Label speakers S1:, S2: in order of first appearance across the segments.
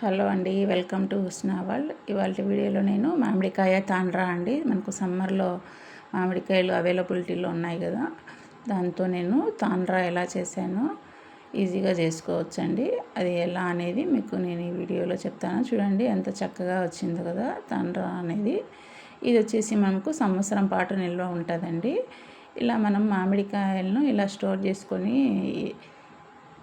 S1: Hello అండి welcome to Husna world. ఇవాళ వీడియోలో నేను మామిడికాయ తాండ్రా అండి. మనకు సమ్మర్లో మామిడికాయలు అవైలబిలిటీలో ఉన్నాయి కదా దాంతో నేను తాండ్రా ఎలా చేశానో ఈజీగా చేసుకోవచ్చండి. అది ఎలా అనేది మీకు నేను ఈ వీడియోలో చెప్తాను. చూడండి ఎంత చక్కగా వచ్చింది కదా తాండ్రా అనేది. ఇది వచ్చేసి మనకు సంవత్సరం పాటు నిల్వ ఉంటుందండి. ఇలా మనం మామిడికాయలను ఇలా స్టోర్ చేసుకొని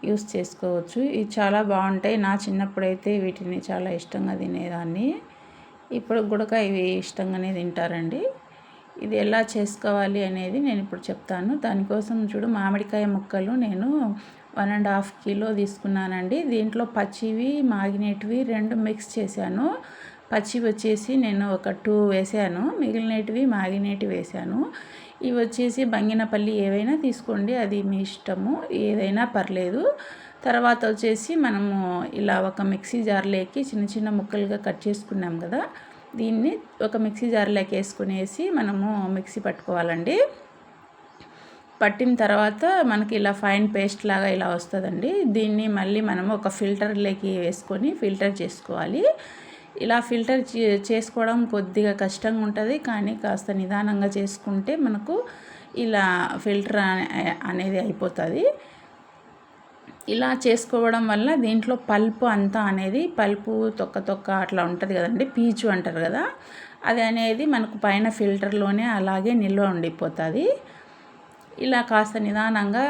S1: యూస్ చేసుకోవచ్చు. ఇవి చాలా బాగుంటాయి. నా చిన్నప్పుడైతే వీటిని చాలా ఇష్టంగా తినేదాన్ని. ఇప్పుడు కూడా ఇవి ఇష్టంగానే తింటారండి. ఇది ఎలా చేసుకోవాలి అనేది నేను ఇప్పుడు చెప్తాను. దానికోసం చూడు మామిడికాయ ముక్కలు నేను వన్ అండ్ హాఫ్ కిలో తీసుకున్నానండి. దీంట్లో పచ్చివి మాగినేటివి రెండు మిక్స్ చేశాను. పచ్చి వచ్చేసి నేను ఒక టూ వేసాను. మిగిలినటివి మాగినేటివి వేసాను. ఇవి వచ్చేసి బంగినపల్లి ఏవైనా తీసుకోండి అది మీ ఇష్టము. ఏదైనా పర్లేదు. తర్వాత వచ్చేసి మనము ఇలా ఒక మిక్సీ జార్లోకి చిన్న చిన్న ముక్కలుగా కట్ చేసుకున్నాం కదా దీన్ని ఒక మిక్సీ జార్లోకి వేసుకునేసి మనము మిక్సీ పట్టుకోవాలండి. పట్టిన తర్వాత మనకి ఇలా ఫైన్ పేస్ట్ లాగా ఇలా వస్తుందండి. దీన్ని మళ్ళీ మనము ఒక ఫిల్టర్లోకి వేసుకొని ఫిల్టర్ చేసుకోవాలి. ఇలా ఫిల్టర్ చేసుకోవడం కొద్దిగా కష్టంగా ఉంటుంది కానీ కాస్త నిదానంగా చేసుకుంటే మనకు ఇలా ఫిల్టర్ అనేది అయిపోతుంది. ఇలా చేసుకోవడం వల్ల దీంట్లో పల్పు అంతా అనేది పల్పు తొక్క తొక్క అట్లా ఉంటుంది కదండి పీచు అంటారు కదా అది అనేది మనకు పైన ఫిల్టర్లోనే అలాగే నిల్వ ఉండిపోతుంది. ఇలా కాస్త నిదానంగా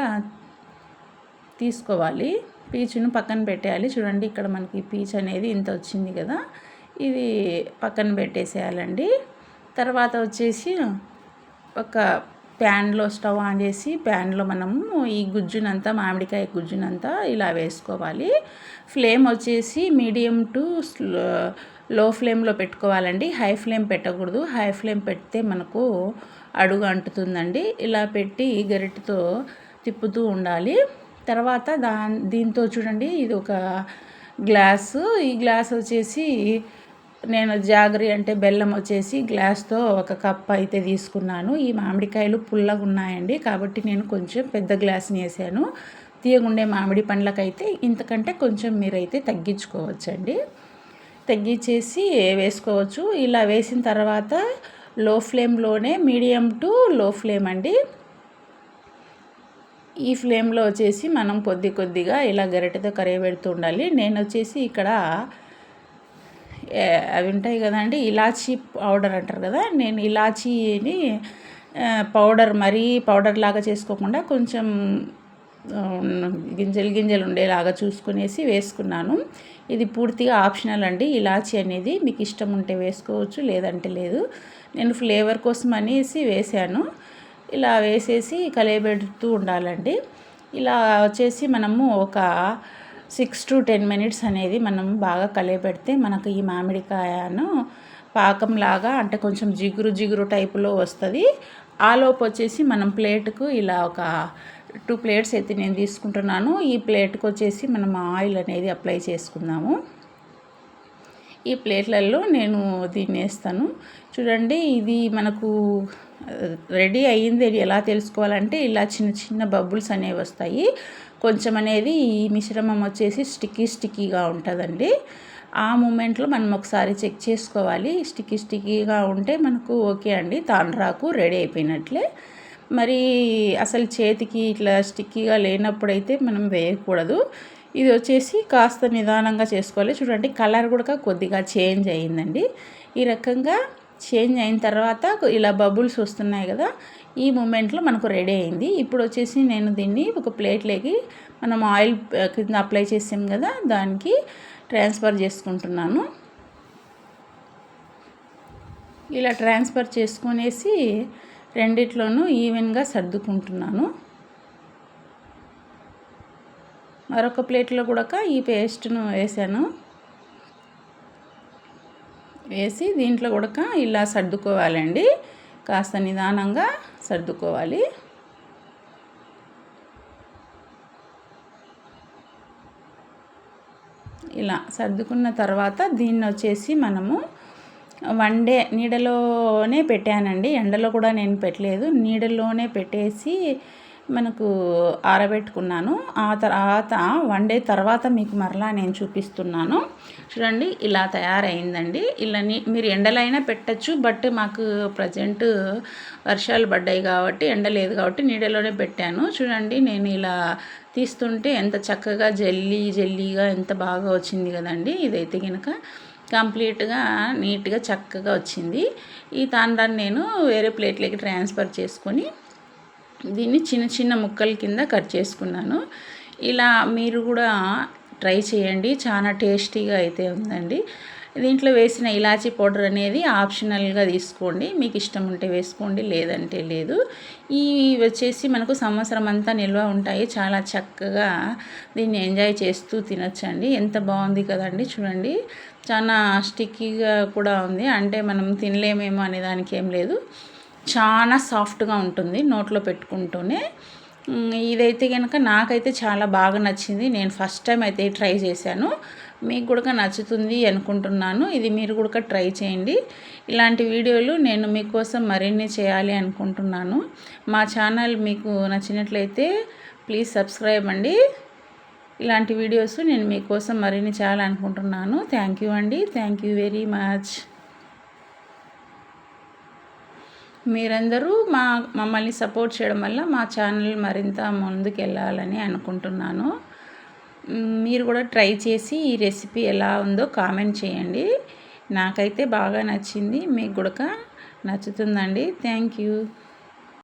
S1: తీసుకోవాలి పీచును పక్కన పెట్టేయాలి. చూడండి ఇక్కడ మనకి పీచ్ అనేది ఇంత వచ్చింది కదా ఇది పక్కన పెట్టేసేయాలండి. తర్వాత వచ్చేసి ఒక ప్యాన్లో స్టవ్ ఆన్ చేసి ప్యాన్లో మనము ఈ గుజ్జునంతా మామిడికాయ గుజ్జునంతా ఇలా వేసుకోవాలి. ఫ్లేమ్ వచ్చేసి మీడియం టు లో ఫ్లేమ్లో పెట్టుకోవాలండి. హై ఫ్లేమ్ పెట్టకూడదు. హై ఫ్లేమ్ పెడితే మనకు అడుగు అంటుతుందండి. ఇలా పెట్టి గరిటతో తిప్పుతూ ఉండాలి. తర్వాత దా దీంతో చూడండి ఇది ఒక గ్లాసు. ఈ గ్లాస్ వచ్చేసి నేను జాగరి అంటే బెల్లం వచ్చేసి గ్లాస్తో ఒక కప్ అయితే తీసుకున్నాను. ఈ మామిడికాయలు పుల్లగా ఉన్నాయండి. కాబట్టి నేను కొంచెం పెద్ద గ్లాస్ని వేసాను. తీయగుండే మామిడి పండ్లకైతే ఇంతకంటే కొంచెం మీరైతే తగ్గించుకోవచ్చండి. తగ్గించేసి వేసుకోవచ్చు. ఇలా వేసిన తర్వాత లో ఫ్లేమ్లోనే మీడియం టు లో ఫ్లేమ్ అండి. ఈ ఫ్లేమ్లో వచ్చేసి మనం కొద్ది కొద్దిగా ఇలా గరిటెతో కరిగబెడుతూ ఉండాలి. నేను వచ్చేసి ఇక్కడ అవి ఉంటాయి కదండి ఇలాచీ పౌడర్ అంటారు కదా నేను ఇలాచీని పౌడర్ మరీ పౌడర్ లాగా చేసుకోకుండా కొంచెం గింజలు గింజలు ఉండేలాగా చూసుకునేసి వేసుకున్నాను. ఇది పూర్తిగా ఆప్షనల్ అండి ఇలాచి అనేది మీకు ఇష్టం ఉంటే వేసుకోవచ్చు లేదంటే లేదు. నేను ఫ్లేవర్ కోసం అనేసి వేసాను. ఇలా వేసేసి కలయబెడుతూ ఉండాలండి. ఇలా వచ్చేసి మనము ఒక సిక్స్ టు టెన్ మినిట్స్ అనేది మనం బాగా కలియబెడితే మనకు ఈ మామిడికాయను పాకంలాగా అంటే కొంచెం జిగురు జిగురు టైపులో వస్తుంది. ఆలోపు వచ్చేసి మనం ప్లేట్కు ఇలా ఒక టూ ప్లేట్స్ అయితే నేను తీసుకుంటున్నాను. ఈ ప్లేట్కి వచ్చేసి మనం ఆయిల్ అనేది అప్లై చేసుకుందాము. ఈ ప్లేట్లలో నేను దీన్ని వేస్తాను చూడండి ఇది మనకు రెడీ అయ్యింది. ఎలా తెలుసుకోవాలంటే ఇలా చిన్న చిన్న బబుల్స్ అనేవి వస్తాయి. కొంచెం అనేది ఈ మిశ్రమం వచ్చేసి స్టిక్కీ స్టిక్కీగా ఉంటుందండి. ఆ మూమెంట్లో మనం ఒకసారి చెక్ చేసుకోవాలి. స్టిక్కీ స్టిక్కీగా ఉంటే మనకు ఓకే అండి. తాండ్రాకు రెడీ అయిపోయినట్లే. మరి అసలు చేతికి ఇట్లా స్టిక్కీగా లేనప్పుడైతే మనం వేయకూడదు. ఇది వచ్చేసి కాస్త నిదానంగా చేసుకోవాలి. చూడండి కలర్ కూడా కొద్దిగా చేంజ్ అయ్యిందండి. ఈ రకంగా చేంజ్ అయిన తర్వాత ఇలా బబుల్స్ వస్తున్నాయి కదా ఈ మూమెంట్లో మనకు రెడీ అయింది. ఇప్పుడు వచ్చేసి నేను దీన్ని ఒక ప్లేట్లోకి మనం ఆయిల్ కింద అప్లై చేసాం కదా దానికి ట్రాన్స్ఫర్ చేసుకుంటున్నాను. ఇలా ట్రాన్స్ఫర్ చేసుకునేసి రెండిట్లోనూ ఈవెన్గా సర్దుకుంటున్నాను. మరొక ప్లేట్లో కూడా ఈ పేస్ట్ను వేసాను. వేసి దీంట్లో కూడా ఇలా సర్దుకోవాలండి. కాస్త నిదానంగా సర్దుకోవాలి. ఇలా సర్దుకున్న తర్వాత దీన్ని వచ్చేసి మనము వన్ డే నీడలోనే పెట్టానండి. ఎండలో కూడా నేను పెట్టలేదు. నీడలోనే పెట్టేసి మనకు ఆరబెట్టుకున్నాను. ఆ తర్వాత వన్ డే తర్వాత మీకు మరలా నేను చూపిస్తున్నాను. చూడండి ఇలా తయారైందండి. ఇలా మీరు ఎండలైనా పెట్టచ్చు బట్ మాకు ప్రజెంట్ వర్షాలు పడ్డాయి కాబట్టి ఎండ లేదు కాబట్టి నీడలోనే పెట్టాను. చూడండి నేను ఇలా తీస్తుంటే ఎంత చక్కగా జల్లీ జల్లీగా ఎంత బాగా వచ్చింది కదండి. ఇదైతే కనుక కంప్లీట్గా నీట్గా చక్కగా వచ్చింది. ఈ తాండాన్ని నేను వేరే ప్లేట్లోకి ట్రాన్స్ఫర్ చేసుకొని దీన్ని చిన్న చిన్న ముక్కల కింద కట్ చేసుకున్నాను. ఇలా మీరు కూడా ట్రై చేయండి. చాలా టేస్టీగా అయితే ఉందండి. దీంట్లో వేసిన ఇలాచీ పౌడర్ అనేది ఆప్షనల్గా తీసుకోండి. మీకు ఇష్టం ఉంటే వేసుకోండి లేదంటే లేదు. ఈ వచ్చేసి మనకు సంవత్సరం అంతా నిల్వ ఉంటాయి. చాలా చక్కగా దీన్ని ఎంజాయ్ చేస్తూ తినచ్చండి. ఎంత బాగుంది కదండి చూడండి. చాలా స్టిక్కీగా కూడా ఉంది. అంటే మనం తినలేమేమో అనే దానికి ఏం లేదు. చాలా సాఫ్ట్గా ఉంటుంది నోట్లో పెట్టుకుంటూనే. ఇదైతే కనుక నాకైతే చాలా బాగా నచ్చింది. నేను ఫస్ట్ టైం అయితే ట్రై చేశాను. మీకు కూడా నచ్చుతుంది అనుకుంటున్నాను. ఇది మీరు కూడా ట్రై చేయండి. ఇలాంటి వీడియోలు నేను మీకోసం మరిన్ని చేయాలి అనుకుంటున్నాను. మా ఛానల్ మీకు నచ్చినట్లయితే ప్లీజ్ సబ్స్క్రైబ్ అండి. ఇలాంటి వీడియోస్ నేను మీకోసం మరిన్ని చేయాలనుకుంటున్నాను. థ్యాంక్ యూ అండి. Thank you very much. మీరందరూ మా మమ్మల్ని సపోర్ట్ చేయడం వల్ల మా ఛానల్ మరింత ముందుకు వెళ్ళాలని అనుకుంటున్నాను మీరు కూడా ట్రై చేసి ఈ రెసిపీ ఎలా ఉందో కామెంట్ చేయండి. నాకైతే బాగా నచ్చింది మీకు కూడా నచ్చుతుందండి. Thank you.